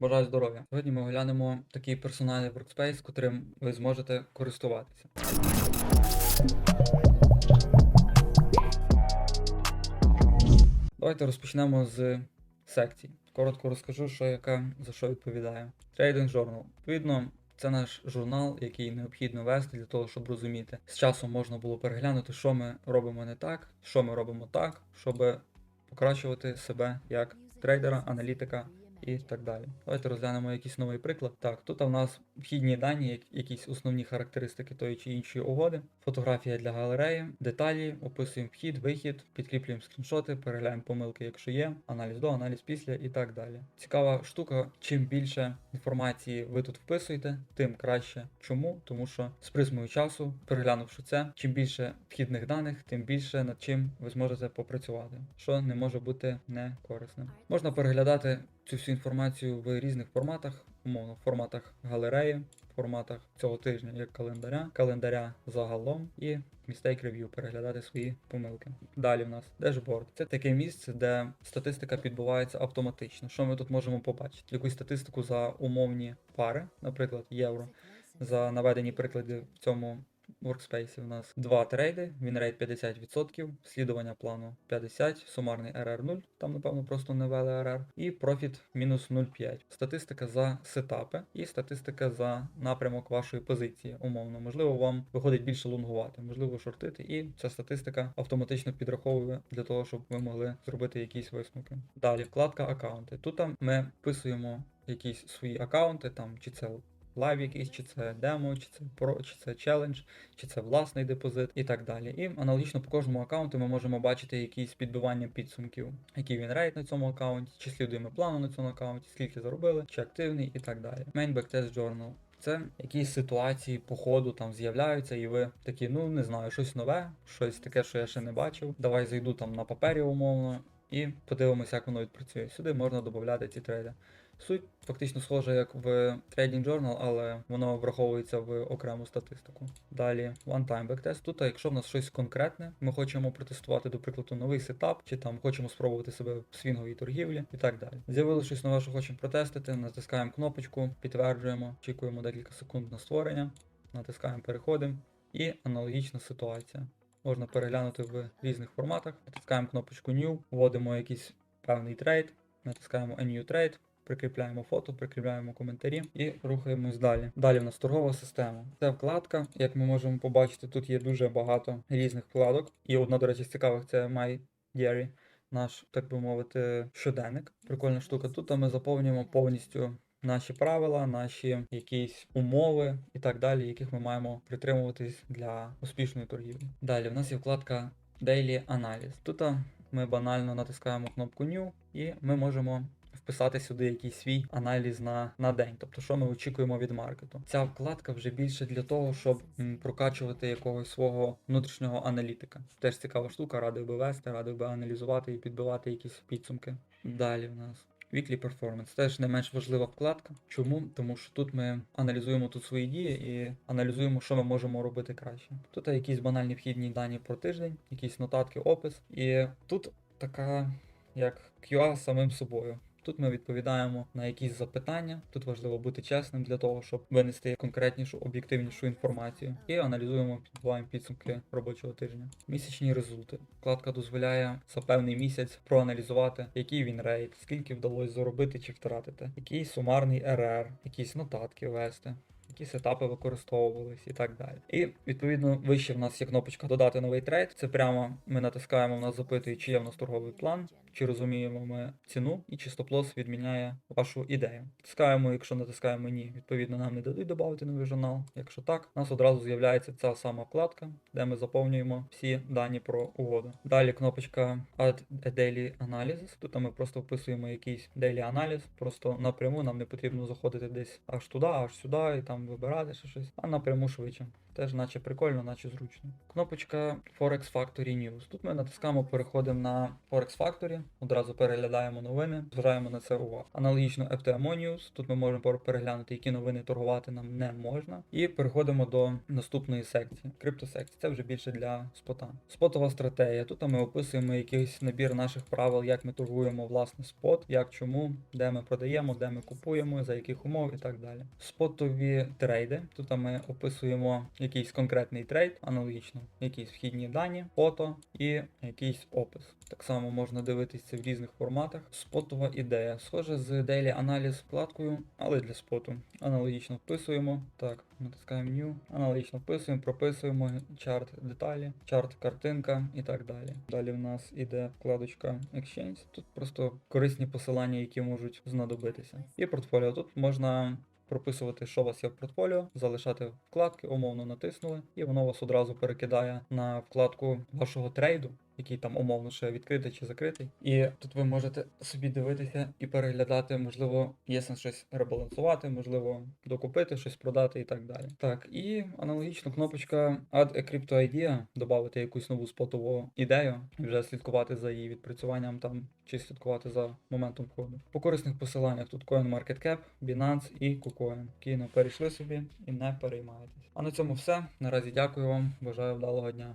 Бажаю здоров'я. Сьогодні ми оглянемо такий персональний workspace, котрим ви зможете користуватися. Давайте розпочнемо з секцій. Коротко розкажу, що яка за що відповідає. Trading Journal. Відповідно, це наш журнал, який необхідно вести для того, щоб розуміти. З часом можна було переглянути, що ми робимо не так, що ми робимо так, щоб покращувати себе як трейдера, аналітика і так далі. Давайте розглянемо якийсь новий приклад. Так, тут у нас вхідні дані, якісь основні характеристики тої чи іншої угоди, фотографія для галереї, деталі, описуємо вхід, вихід, підкріплюємо скріншоти, переглядаємо помилки, якщо є, аналіз до, аналіз після і так далі. Цікава штука, чим більше інформації ви тут вписуєте, тим краще. Чому? Тому що з призмою часу, переглянувши це, чим більше вхідних даних, тим більше над чим ви зможете попрацювати, що не може бути не корисним. Можна переглядати цю всю інформацію в різних форматах, умовно, в форматах галереї, в форматах цього тижня як календаря, календаря загалом і Mistake Review, переглядати свої помилки. Далі в нас дешборд. Це таке місце, де статистика підбувається автоматично. Що ми тут можемо побачити? Якусь статистику за умовні пари, наприклад, євро. За наведені приклади в цьому workspace у нас два трейди, вінрейт 50%, слідування плану 50, сумарний RR 0, там напевно просто не ввели RR, і профіт мінус 0,5. Статистика за сетапи і статистика за напрямок вашої позиції, умовно. Можливо, вам виходить більше лонгувати, можливо, шортити, і ця статистика автоматично підраховує для того, щоб ви могли зробити якісь висновки. Далі, вкладка аккаунти. Тут ми вписуємо якісь свої аккаунти, там чи це лайв якийсь, чи це демо, чи це про, чи це челендж, чи це власний депозит і так далі. І аналогічно по кожному аккаунту ми можемо бачити якісь підбивання підсумків, який він рейд на цьому аккаунті, чи слідуємо плану на цьому аккаунті, скільки заробили, чи активний і так далі. Main Backtest Journal. Це якісь ситуації по ходу там з'являються, і ви такі, ну не знаю, щось нове, щось таке, що я ще не бачив. Давай зайду там на папері умовно і подивимося, як воно відпрацює. Сюди можна додати ці трейди. Суть фактично схожа як в Trading Journal, але воно враховується в окрему статистику. Далі one-time backtest. Тут, якщо в нас щось конкретне, ми хочемо протестувати, до прикладу, новий сетап, чи там хочемо спробувати себе в свінговій торгівлі і так далі. З'явилося щось нове, що хочемо протестити, натискаємо кнопочку, підтверджуємо, очікуємо декілька секунд на створення, натискаємо переходимо і аналогічна ситуація. Можна переглянути в різних форматах, натискаємо кнопочку New, вводимо якийсь певний трейд, натискаємо A New Trade, прикріпляємо фото, прикріпляємо коментарі і рухаємось далі. Далі в нас торгова система. Це вкладка. Як ми можемо побачити, тут є дуже багато різних вкладок. І одна, до речі, з цікавих це My Diary, наш, так би мовити, щоденник. Прикольна штука. Тут ми заповнюємо повністю. Наші правила, наші якісь умови і так далі, яких ми маємо притримуватись для успішної торгівлі. Далі в нас є вкладка Daily Analysis. Тут ми банально натискаємо кнопку New і ми можемо вписати сюди якийсь свій аналіз на, на день, тобто що ми очікуємо від маркету. Ця вкладка вже більше для того, щоб м, прокачувати якогось свого внутрішнього аналітика. Теж цікава штука, радив би вести, радив би аналізувати і підбивати якісь підсумки. Далі в нас. Weekly Performance теж не менш важлива вкладка. Чому? Тому що тут ми аналізуємо тут свої дії і аналізуємо, що ми можемо робити краще. Тут якісь банальні вхідні дані про тиждень, якісь нотатки, опис. І тут така як QA самим собою. Тут ми відповідаємо на якісь запитання. Тут важливо бути чесним для того, щоб винести конкретнішу, об'єктивнішу інформацію. І аналізуємо, підбуваємо підсумки робочого тижня. Місячні результати. Вкладка дозволяє за певний місяць проаналізувати, який він рейд, скільки вдалося заробити чи втратити, який сумарний РР, якісь нотатки ввести. Які сетапи використовувались і так далі. І відповідно вище в нас є кнопочка додати новий трейд. Це прямо ми натискаємо, в нас запитує, чи є в нас торговий план, чи розуміємо ми ціну, і чи стоп-лосс відміняє вашу ідею. Натискаємо, якщо натискаємо ні, відповідно нам не дадуть додати новий журнал. Якщо так, у нас одразу з'являється ця сама вкладка, де ми заповнюємо всі дані про угоду. Далі кнопочка Add a Daily Analysis. Тут ми просто вписуємо якийсь daily аналіз, просто напряму нам не потрібно заходити десь аж туди, аж сюди, і там вибирати ще щось, а напряму швидше. Теж наче прикольно, наче зручно. Кнопочка Forex Factory News. Тут ми натискаємо, переходимо на Forex Factory, одразу переглядаємо новини, зважаємо на це увагу. Аналогічно FTMO News, тут ми можемо переглянути, які новини торгувати нам не можна. І переходимо до наступної секції. Криптосекції. Це вже більше для спота. Спотова стратегія. Тут ми описуємо якийсь набір наших правил, як ми торгуємо власне спот, як чому, де ми продаємо, де ми купуємо, за яких умов і так далі. Спотові трейди. Тут ми описуємо якийсь конкретний трейд, аналогічно, якісь вхідні дані, фото і якийсь опис. Так само можна дивитися в різних форматах. Спотова ідея. Схоже з Daily аналіз вкладкою, але для споту. Аналогічно вписуємо. Так, натискаємо New. Аналогічно вписуємо, прописуємо чарт деталі, чарт картинка і так далі. Далі в нас іде вкладочка Exchange. Тут просто корисні посилання, які можуть знадобитися. І портфоліо. Тут можна прописувати, що у вас є в портфоліо, залишати вкладки, умовно натиснули, і воно вас одразу перекидає на вкладку вашого трейду, який там умовно ще відкритий чи закритий. І тут ви можете собі дивитися і переглядати, можливо, є сенс щось ребалансувати, можливо, докупити, щось продати і так далі. Так, і аналогічно кнопочка Add a Crypto Idea, додати якусь нову спотову ідею, і вже слідкувати за її відпрацюванням там чи слідкувати за моментом входу. По корисних посиланнях тут CoinMarketCap, Binance і KuCoin. Кіно перейшли собі і не переймайтесь. А на цьому все. Наразі дякую вам. Бажаю вдалого дня.